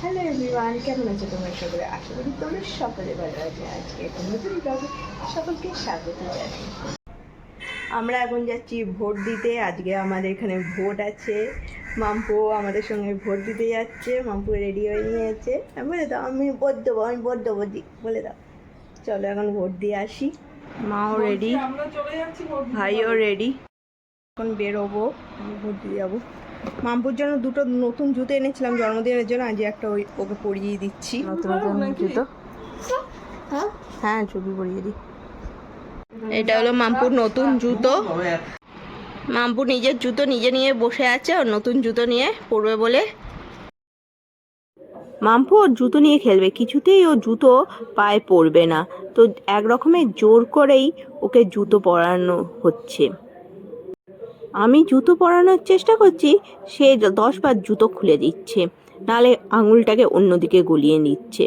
Hello everyone কেমন আছো তোমরা সকলে? আশা করি তোমরা সকলে ভালো আছে। আজকে একটা নতুন ব্লগে সকলকে স্বাগত জানাই। আমরা এখন যাচ্ছি ভোট দিতে। আজকে আমাদের এখানে ভোট আছে। মাম্পু আমাদের সঙ্গে ভোট দিতে যাচ্ছে। মাম্পু রেডি হয়ে নিয়েছে। বলে দাও আমি ভোট দেবো আমি ভোট দেবো দি বলে দাও। চলো এখন ভোট দিয়ে আসি। মাও রেডি ভাইও রেডি এখন বেরোবো দিয়ে যাব। মাম্পুর জন্য দুটো নতুন জুতো এনেছিলাম জন্মদিনের জন্য আজ একটা ওই ওকে পরিয়ে দিচ্ছি। নতুন নতুন জুতো? হ্যাঁ? ছবি পরিয়ে দিই। এটা হলো মাম্পুর নতুন জুতো। মাম্পু নিজের জুতো নিজে নিয়ে বসে আছে ওর নতুন জুতো নিয়ে পরবে বলে। মাম্পু ওর জুতো নিয়ে খেলবে কিছুতেই ও জুতো পায়ে পরবে না। তো এক রকমের জোর করেই ওকে জুতো পরানো হচ্ছে। আমি জুতো পরানোর চেষ্টা করছি সে দশ বার জুতো খুলে দিচ্ছে। নালে আঙুলটাকে অন্যদিকে গলিয়ে নিচ্ছে।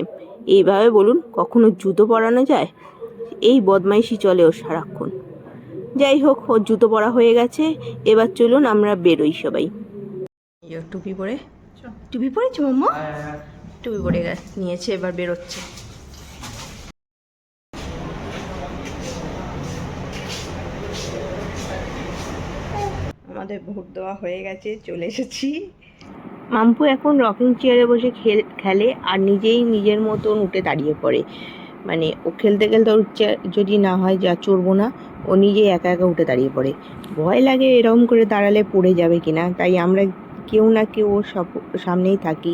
এইভাবে বলুন কখনো জুতো পরানো যায়? এই বদমাইশি চলে ওর সারাক্ষণ। যাই হোক ওর জুতো পরা হয়ে গেছে। এবার চলুন আমরা বেরোই সবাই। টুপি পরে? টুপি পরেছে মাম্মা? টুপি পরে গেছে নিয়েছে এবার বেরোচ্ছে। আমাদের ভোট দেওয়া হয়ে গেছে চলে এসেছি। মাম্পু এখন রকিং চেয়ারে বসে খেল খেলে আর নিজেই নিজের মতন উঠে দাঁড়িয়ে পড়ে। মানে ও খেলতে খেলতে ওর যদি না হয় যা চড়বো না ও নিজেই একা একা উঠে দাঁড়িয়ে পড়ে। ভয় লাগে এরকম করে দাঁড়ালে পড়ে যাবে কিনা তাই আমরা কেউ না কেউ ওর সব সামনেই থাকি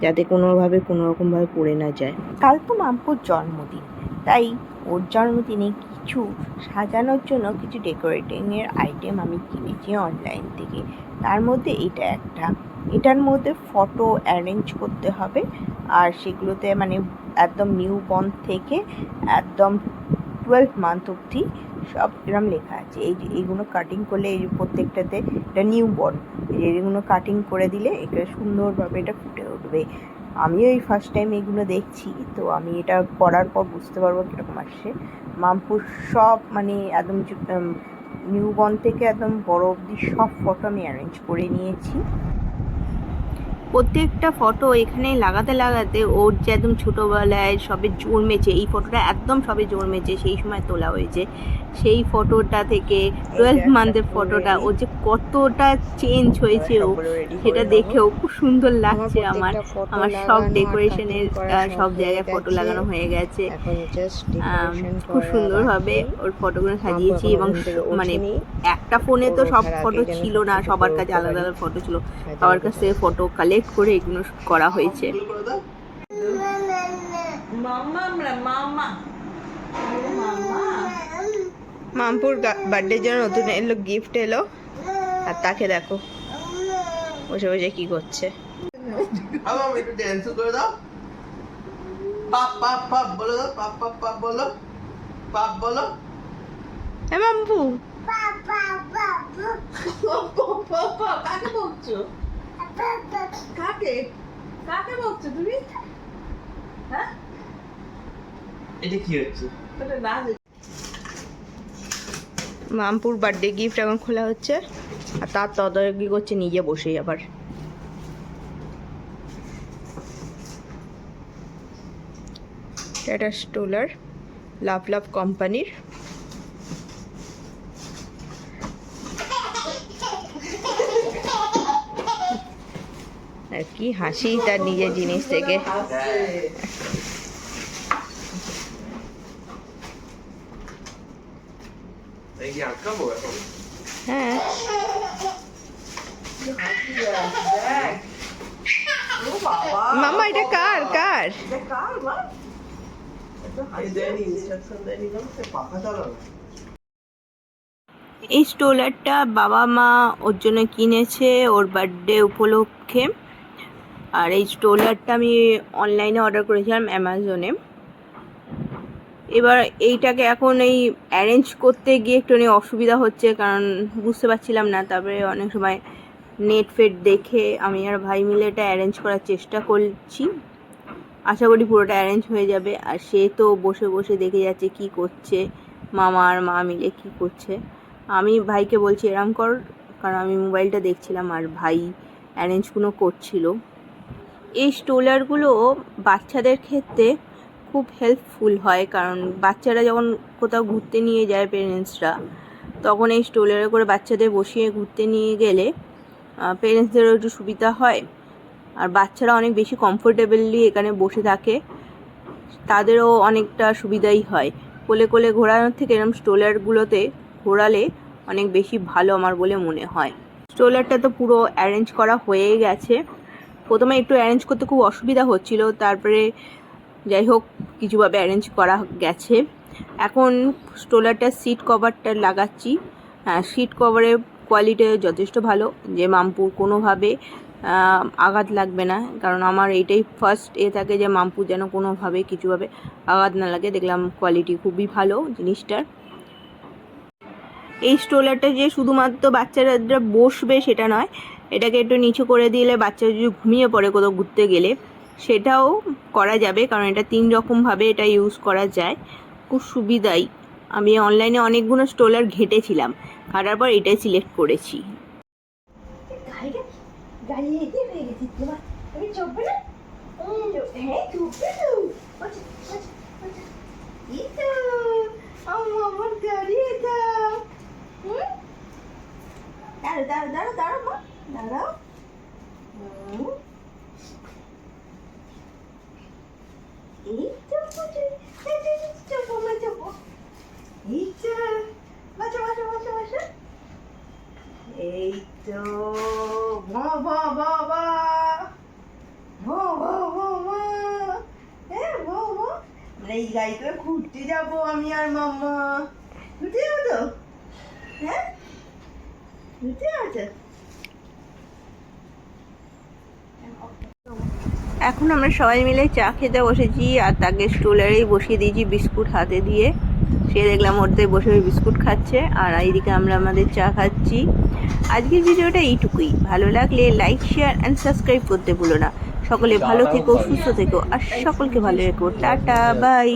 যাতে কোনোভাবে কোনো রকমভাবে পড়ে না যায়। কাল তো মাম্পুর জন্মদিন। তাই ওর জন্মদিনে কিছু সাজানোর জন্য কিছু ডেকোরেটিংয়ের আইটেম আমি কিনেছি অনলাইন থেকে। তার মধ্যে এটা একটা। এটার মধ্যে ফটো অ্যারেঞ্জ করতে হবে। আর সেগুলোতে মানে একদম নিউ বর্ন থেকে একদম টুয়েলভ মান্থ অবধি সব এরম লেখা আছে। এই এইগুলো কাটিং করলে এই প্রত্যেকটাতে এটা নিউ বর্ন এইগুলো কাটিং করে দিলে এটা সুন্দরভাবে এটা ফুটে উঠবে। আমিও এই ফার্স্ট টাইম এগুলো দেখছি, তো আমি এটা করার পর বুঝতে পারব কীরকম আসছে। মামপুর সব মানে একদম নিউ বর্ন থেকে একদম বড় অবধি সব ফটো আমি অ্যারেঞ্জ করে নিয়েছি। প্রত্যেকটা ফটো এখানে লাগাতে লাগাতে ওর যে একদম ছোটোবেলায় সবে জন্মেছে, এই ফটোটা একদম সবে জন্মেছে, সেই সময় তোলা হয়েছে। সেই ফটোটা থেকে টুয়েলভ মান্থের ফটোটা ও যে কতটা চেঞ্জ হয়েছে ও সেটা দেখেও খুব সুন্দর লাগছে আমার। আমার সব ডেকোরেশনের সব জায়গায় ফটো লাগানো হয়ে গেছে। খুব সুন্দরভাবে ওর ফটোগুলো সাজিয়েছি এবং মানে একটা ফোনে তো সব ফটো ছিল না সবার কাছে আলাদা আলাদা ফটো ছিল। সবার কাছ থেকে ফটো কালেক্ট করে এগুলো করা হয়েছে। মামপুর বার্থডের জন্য নতুন এলো গিফট এলো। আর তাকে দেখো বসে বসে কি করছে। হ্যাঁ মাম্পু। কাকে? কাকে তুমি? হ্যাঁ? এটা কি হচ্ছে? ওটা নাচ মামপুর বার্থডে গিফট এখন খোলা হচ্ছে। আর তার তদারকি করছে নিজে বসেই আবার। টাটা স্টোলার লাভ লাভ কোম্পানির আর কি হাসি তার নিজের জিনিস থেকে এই কি আটকাবো এখন হ্যাঁ। মামা এটা কার? কার? এই স্টোলারটা বাবা মা ওর জন্য কিনেছে ওর বার্থডে উপলক্ষে। আর এই স্টোলারটা আমি অনলাইনে অর্ডার করেছিলাম অ্যামাজনে এবার এইটাকে এখন এই অ্যারেঞ্জ করতে গিয়ে একটু অসুবিধা হচ্ছে, কারণ বুঝতে পারছিলাম না। তারপরে অনেক সময় নেট ফেট দেখে আমি আর ভাই মিলে এটা অ্যারেঞ্জ করার চেষ্টা করছি। আশা করি পুরোটা অ্যারেঞ্জ হয়ে যাবে। আর সে তো বসে বসে দেখে যাচ্ছে কি করছে, মামা আর মা মিলে কি করছে। আমি ভাইকে বলছি, এরম কর। কারণ আমি মোবাইলটা দেখছিলাম আর ভাই অ্যারেঞ্জগুলো করছিল। এই স্টোলারগুলো বাচ্চাদের ক্ষেত্রে খুব হেল্পফুল হয়, কারণ বাচ্চারা যখন কোথাও ঘুরতে নিয়ে যায় পেরেন্টসরা তখন এই স্টোলারে করে বাচ্চাদের বসিয়ে ঘুরতে নিয়ে গেলে পেরেন্টসদেরও একটু সুবিধা হয়। আর বাচ্চারা অনেক বেশি কমফোর্টেবলি এখানে বসে থাকে, তাদেরও অনেকটা সুবিধাই হয়। কোলে কোলে ঘোরানোর থেকে এরকম স্টোলারগুলোতে ঘোরালে অনেক বেশি ভালো আমার বলে মনে হয়। স্টোলারটা তো পুরো অ্যারেঞ্জ করা হয়ে গেছে। প্রথমে একটু অ্যারেঞ্জ করতে খুব অসুবিধা হচ্ছিল, তারপরে যাই হোক, কিছুভাবে অ্যারেঞ্জ করা গেছে। এখন স্টোলারটার সিট কভারটা লাগাচ্ছি। হ্যাঁ সিট কভারের কোয়ালিটি যথেষ্ট ভালো। যে মামপুর কোনোভাবে আঘাত লাগবে না। কারণ আমার এইটাই ফার্স্ট এ থাকে যে মামপুর যেন কোনোভাবে কিছুভাবে আঘাত না লাগে। দেখলাম কোয়ালিটি খুবই ভালো জিনিসটার। এই স্ট্রোলারটা যে শুধুমাত্র বাচ্চারা বসবে সেটা নয়। এটাকে একটু নিচু করে দিলে বাচ্চা যদি ঘুমিয়ে পড়ে কোথাও ঘুরতে গেলে সেটাও করা যাবে, কারণ এটা তিন রকমভাবে এটা ইউজ করা যায়। খুব সুবিধাই। আমি অনলাইনে অনেকগুলো স্ট্রোলার ঘেটেছিলাম। ঘাটার পর এটাই সিলেক্ট করেছি। গাড়ি গাড়ি এগিয়ে হয়ে গেছি এই তো, তো, চাপো, মা, চাপো। এই তো, বাচ্চা, বাচ্চা, বাচ্চা, বাচ্চা। এই হ্যাঁ গাড়িতে ঘুরতে যাব আমি আর মাম্মা ঘুরতে যাব তো হ্যাঁ ঘুরতে যাব এখন আমরা সবাই মিলে চা খেতে বসেছি আর তাকে স্টুলারেই বসিয়ে দিয়েছি বিস্কুট হাতে দিয়ে। সে দেখলাম ওরতে বসে বসে বিস্কুট খাচ্ছে আর এইদিকে আমরা আমাদের চা খাচ্ছি। আজকের ভিডিওটা এইটুকুই। ভালো লাগলে লাইক শেয়ার অ্যান্ড সাবস্ক্রাইব করতে ভুলো না। সকলে ভালো থেকো সুস্থ থেকো আর সকলকে ভালো রেখো। Tata bye